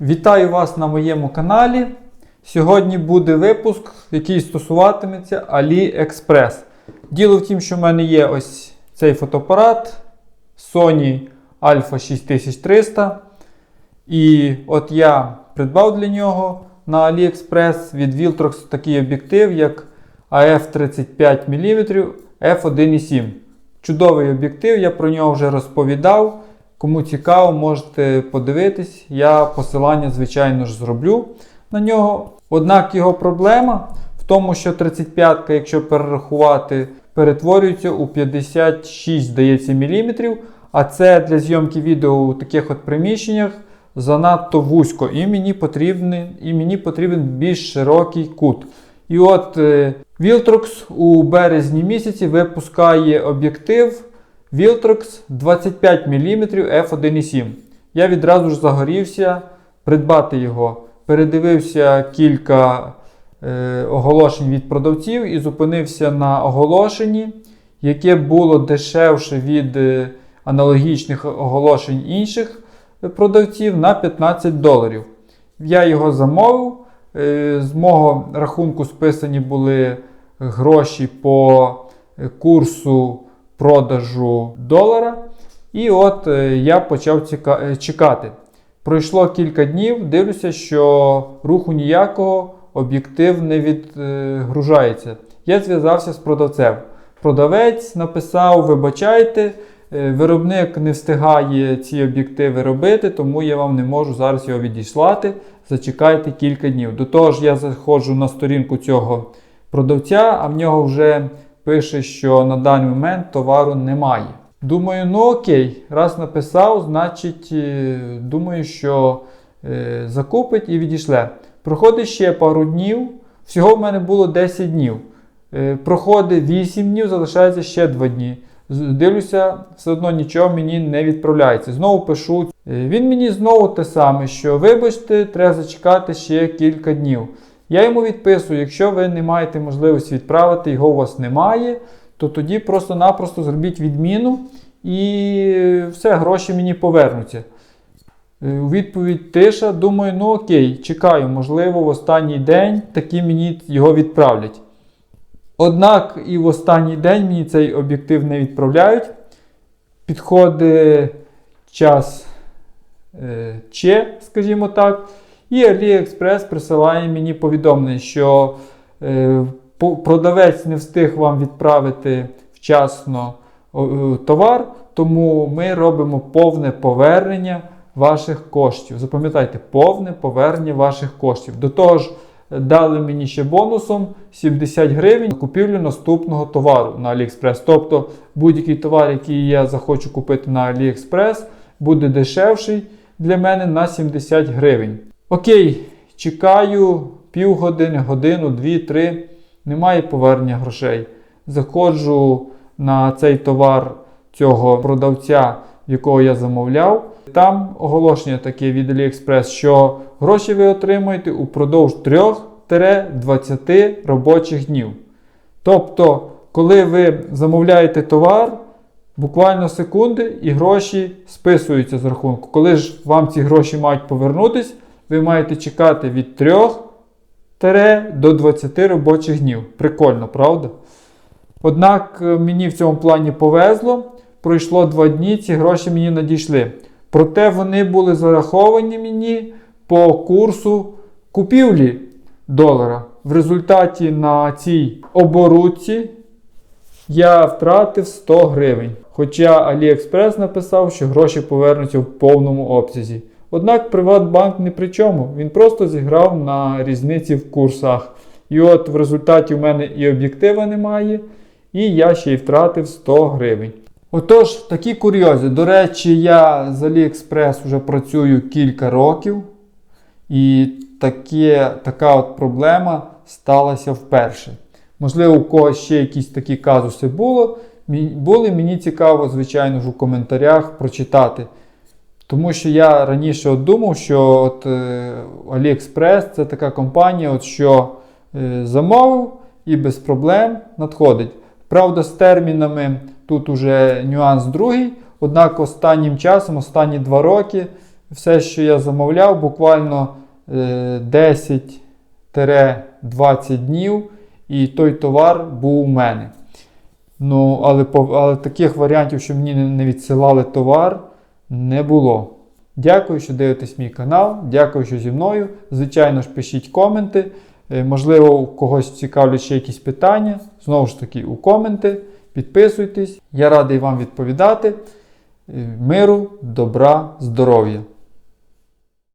Вітаю вас на моєму каналі. Сьогодні буде випуск, який стосуватиметься AliExpress. Діло в тім, що в мене є ось цей фотоапарат Sony Alpha 6300. І от я придбав для нього на AliExpress від Viltrox такий об'єктив, як AF35 мм f1.7. Чудовий об'єктив, я про нього вже розповідав. Кому цікаво, можете подивитись. Я посилання, звичайно ж, зроблю на нього. Однак його проблема в тому, що 35-ка, якщо перерахувати, перетворюється у 56, здається, мм. А це для зйомки відео у таких от приміщеннях занадто вузько. І мені потрібен, і мені потрібен більш широкий кут. І от е, Viltrox у березні місяці випускає об'єктив Viltrox 25 мм f1.7. Я відразу ж загорівся придбати його. Передивився кілька е, оголошень від продавців і зупинився на оголошенні, яке було дешевше від е, аналогічних оголошень інших продавців на 15 доларів. Я його замовив. Е, з мого рахунку списані були гроші по курсу продажу долара. І от е, я почав е, чекати. Пройшло кілька днів, дивлюся, що руху ніякого, об'єктив не відгружається. Я зв'язався з продавцем. Продавець написав: Вибачайте, е, виробник не встигає ці об'єктиви робити, тому я вам не можу зараз його відіслати. Зачекайте кілька днів. До того ж, я заходжу на сторінку цього продавця, а в нього вже пише, що на даний момент товару немає. Думаю, ну окей, раз написав, значить, е, думаю, що е, закупить і відійшле. Проходить ще пару днів. Всього в мене було 10 днів. Е, проходить 8 днів, залишається ще 2 дні. Дивлюся, все одно нічого мені не відправляється. Знову пишу. Е, Він мені знову те саме, що вибачте, треба зачекати ще кілька днів. Я йому відписую, якщо ви не маєте можливості відправити, його у вас немає, то тоді просто-напросто зробіть відміну і все, гроші мені повернуться. Е, У відповідь тиша, думаю, ну окей, чекаю, можливо, в останній день таки мені його відправлять. Однак і в останній день мені цей об'єктив не відправляють. Підходить час е, Че, скажімо так. І AliExpress присилає мені повідомлення, що е, продавець не встиг вам відправити вчасно е, товар, тому ми робимо повне повернення ваших коштів. Запам'ятайте, повне повернення ваших коштів. До того ж, дали мені ще бонусом 70 гривень на купівлю наступного товару на AliExpress. Тобто будь-який товар, який я захочу купити на AliExpress, буде дешевший для мене на 70 гривень. Окей, чекаю півгодини, годину, дві, три. Немає повернення грошей. Заходжу на цей товар цього продавця, в якого я замовляв. Там оголошення таке від AliExpress, що гроші ви отримаєте упродовж 3-20 робочих днів. Тобто, коли ви замовляєте товар, буквально секунди і гроші списуються з рахунку. Коли ж вам ці гроші мають повернутись, ви маєте чекати від 3 до 20 робочих днів. Прикольно, правда? Однак е, мені в цьому плані повезло. Пройшло 2 дні, ці гроші мені надійшли. Проте вони були зараховані мені по курсу купівлі долара. В результаті на цій оборудці я втратив 100 гривень. Хоча AliExpress написав, що гроші повернуться в повному обсязі. Однак Приватбанк не при чому, він просто зіграв на різниці в курсах. І от в результаті в мене і об'єктива немає, і я ще й втратив 100 гривень. Отож, такі курйози. До речі, я з AliExpress вже працюю кілька років. І таке, така от проблема сталася вперше. Можливо, у когось ще якісь такі казуси було. Були, мені цікаво, звичайно ж, у коментарях прочитати. Тому що я раніше от думав, що от, е, AliExpress це така компанія, от, що е, замовив і без проблем надходить. Правда, з термінами тут уже нюанс другий. Однак останнім часом, останні два роки, все, що я замовляв, буквально е, 10-20 днів, і той товар був у мене. Ну, але, але таких варіантів, що мені не відсилали товар, не було. Дякую, що дивитесь мій канал. Дякую, що зі мною. Звичайно ж, пишіть коменти. Е, Можливо, у когось цікавлять ще якісь питання. Знову ж таки, у коменти. Підписуйтесь. Я радий вам відповідати. Е, Миру, добра, здоров'я!